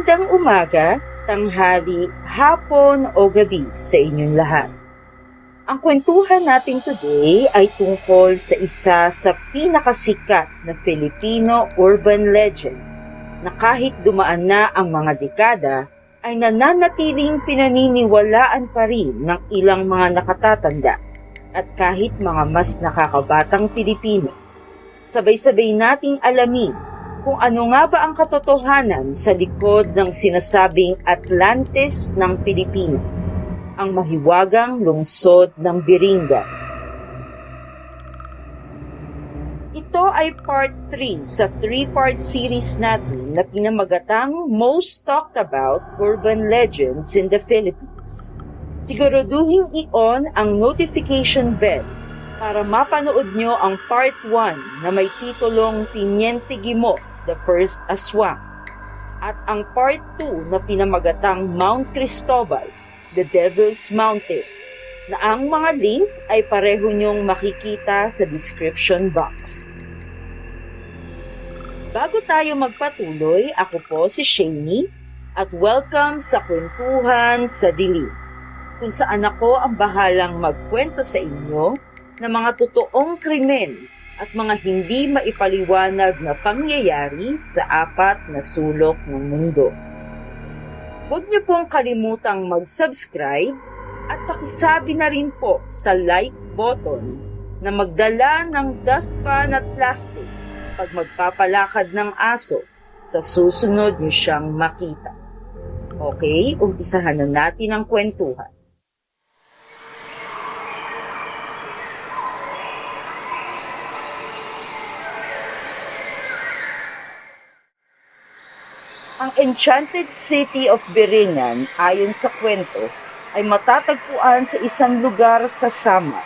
Magandang umaga, tanghali, hapon o gabi sa inyong lahat. Ang kwentuhan natin today ay tungkol sa isa sa pinakasikat na Filipino urban legend na kahit dumaan na ang mga dekada ay nananatiling pinaniniwalaan pa rin ng ilang mga nakatatanda at kahit mga mas nakakabatang Pilipino. Sabay-sabay nating alamin kung ano nga ba ang katotohanan sa likod ng sinasabing Atlantis ng Pilipinas, ang mahiwagang lungsod ng Biringa. Ito ay part 3 sa 3-part series natin na pinamagatang Most Talked About Urban Legends in the Philippines. Siguraduhin i-on ang notification bell para mapanood nyo ang part 1 na may titulong Tiniente Gimo, The First Aswang at ang part 2 na pinamagatang Mount Cristobal, The Devil's Mountain na ang mga link ay pareho nyong makikita sa description box. Bago tayo magpatuloy, ako po si Shani at welcome sa Kwentuhan sa Dilim kung saan ako ang bahalang magkwento sa inyo ng mga totoong krimen at mga hindi maipaliwanag na pangyayari sa apat na sulok ng mundo. Huwag niyo pong kalimutang mag-subscribe at pakisabi na rin po sa like button na magdala ng dustpan at plastic pag magpapalakad ng aso sa susunod niyo siyang makita. Okay, umpisahan na natin ang kwentuhan. Ang Enchanted City of Biringan, ayon sa kwento, ay matatagpuan sa isang lugar sa Samar.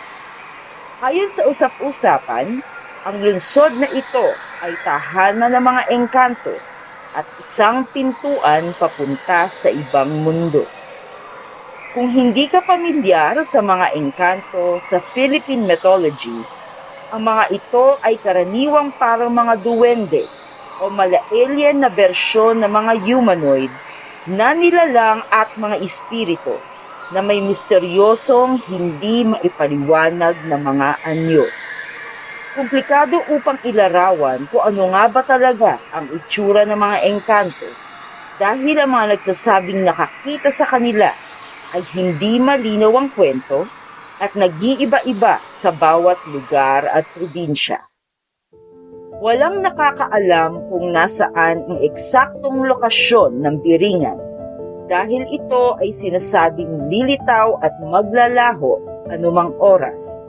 Ayon sa usap-usapan, ang lungsod na ito ay tahanan ng mga engkanto at isang pintuan papunta sa ibang mundo. Kung hindi ka pamilyar sa mga engkanto sa Philippine mythology, ang mga ito ay karaniwang parang mga duwende o mala-alien na bersyon ng mga humanoid na nilalang at mga espiritu na may misteryosong hindi maipaliwanag na mga anyo. Komplikado upang ilarawan kung ano nga ba talaga ang itsura ng mga engkanto dahil ang mga nagsasabing nakakita sa kanila ay hindi malinaw ang kwento at nag-iiba-iba sa bawat lugar at probinsya. Walang nakakaalam kung nasaan ang eksaktong lokasyon ng biringan dahil ito ay sinasabing lilitaw at maglalaho anumang oras.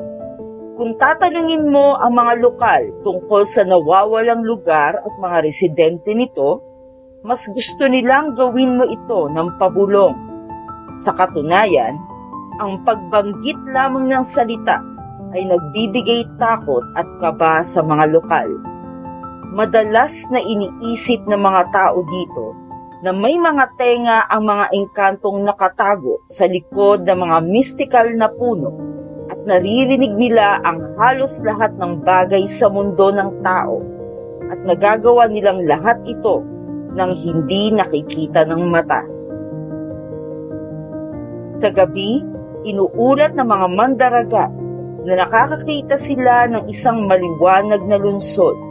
Kung tatanungin mo ang mga lokal tungkol sa nawawalang lugar at mga residente nito, mas gusto nilang gawin mo ito ng pabulong. Sa katunayan, ang pagbanggit lamang ng salita ay nagbibigay takot at kaba sa mga lokal madalas na iniisip ng mga tao dito na may mga tenga ang mga engkantong nakatago sa likod ng mga mystical na puno at naririnig nila ang halos lahat ng bagay sa mundo ng tao at nagagawa nilang lahat ito nang hindi nakikita ng mata. Sa gabi, inuulat ng mga mandaragat na nakakakita sila ng isang maliwanag na lungsod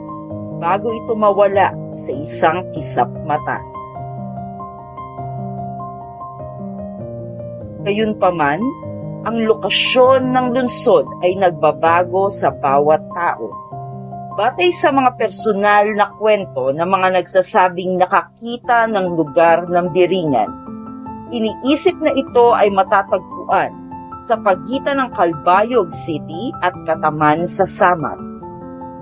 bago ito mawala sa isang kisap mata. Gayunpaman, ang lokasyon ng lungsod ay nagbabago sa bawat tao. Batay sa mga personal na kwento ng mga nagsasabing nakakita ng lugar ng biringan, iniisip na ito ay matatagpuan sa pagitan ng Calbayog City at Kataman sa Samar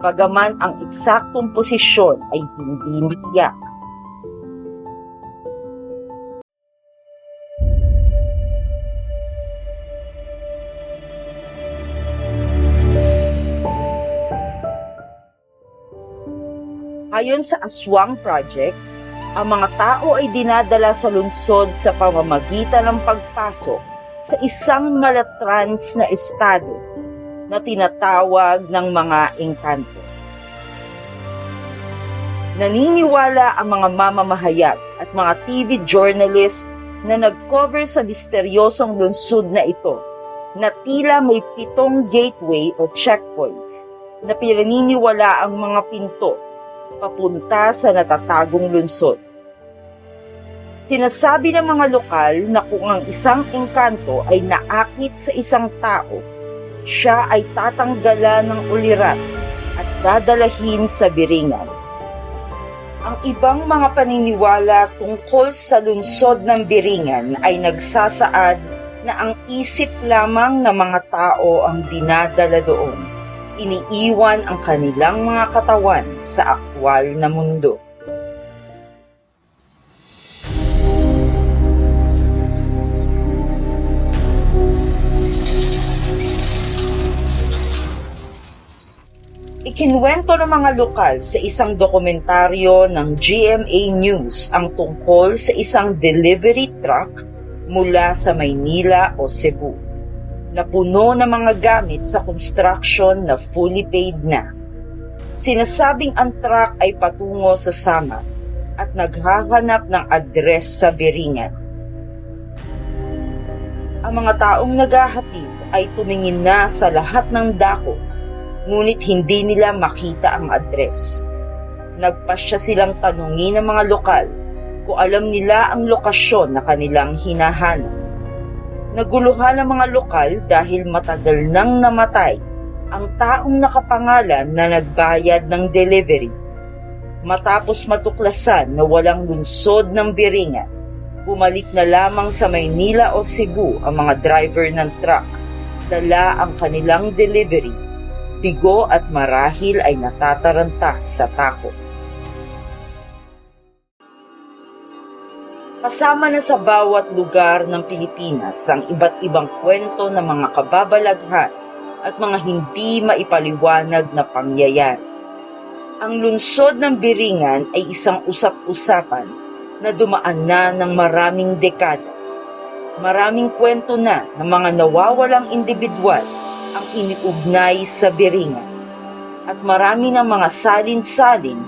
bagaman ang eksaktong posisyon ay hindi matiyak. Ayon sa Aswang Project, ang mga tao ay dinadala sa lungsod sa pamamagitan ng pagpasok sa isang malatrans na estado na tinatawag ng mga engkanto. Naniniwala ang mga mamamahayag at mga TV journalist na nag-cover sa misteryosong lungsod na ito na tila may pitong gateway o checkpoints na pinaniniwala ang mga pinto papunta sa natatagong lungsod. Sinasabi ng mga lokal na kung ang isang engkanto ay naakit sa isang tao, siya ay tatanggalan ng ulirat at dadalahin sa biringan. Ang ibang mga paniniwala tungkol sa lungsod ng biringan ay nagsasaad na ang isip lamang ng mga tao ang dinadala doon. Iniiwan ang kanilang mga katawan sa aktwal na mundo. Ikinwento ng mga lokal sa isang dokumentaryo ng GMA News ang tungkol sa isang delivery truck mula sa Maynila o Cebu na puno ng mga gamit sa construction na fully paid na. Sinasabing ang truck ay patungo sa Sama at naghahanap ng address sa Beringan. Ang mga taong naghahatid ay tumingin na sa lahat ng dako ngunit hindi nila makita ang address. Nagpasya silang tanungin ng mga lokal kung alam nila ang lokasyon na kanilang hinahanap. Naguluhan ang mga lokal dahil matagal nang namatay ang taong nakapangalan na nagbayad ng delivery. Matapos matuklasan na walang lunsod ng biringan, bumalik na lamang sa Maynila o Cebu ang mga driver ng truck. Dala ang kanilang delivery bigo at marahil ay natataranta sa takot. Kasama na sa bawat lugar ng Pilipinas ang iba't ibang kwento ng mga kababalaghan at mga hindi maipaliwanag na pangyayari. Ang lungsod ng Biringan ay isang usap-usapan na dumaan na ng maraming dekada. Maraming kwento na ng mga nawawalang individual ang iniugnay sa Biringan. At marami ng mga salin-salin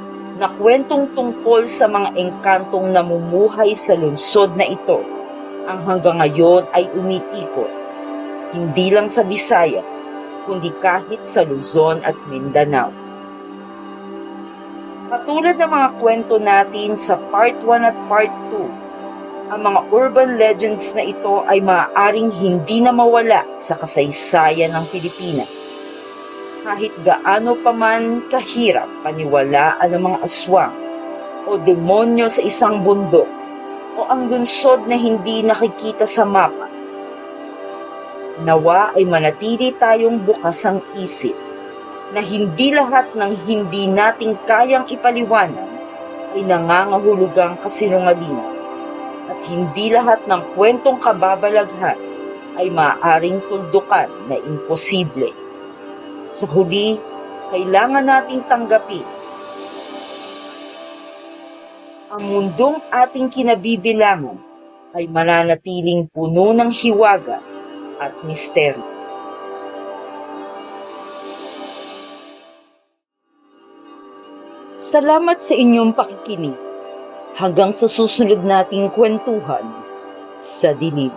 na kwentong tungkol sa mga engkantong namumuhay sa lungsod na ito ang hanggang ngayon ay umiikot. Hindi lang sa Visayas, kundi kahit sa Luzon at Mindanao. Katulad ng mga kwento natin sa Part 1 at Part 2, ang mga urban legends na ito ay maaaring hindi na mawala sa kasaysayan ng Pilipinas kahit gaano pa man kahirap paniwalaan ng mga aswang o demonyo sa isang bundok o ang lunsod na hindi nakikita sa mapa. Nawa ay manatili tayong bukas ang isip na hindi lahat ng hindi nating kayang ipaliwanag ay nangangahulugang kasinungalingan at hindi lahat ng kwentong kababalaghan ay maaaring tuldukan na imposible. Sa huli, kailangan nating tanggapin ang mundong ating kinabibilangan ay mananatiling puno ng hiwaga at misteryo. Salamat sa inyong pakikinig. Hanggang sa susunod nating kwentuhan sa dinig.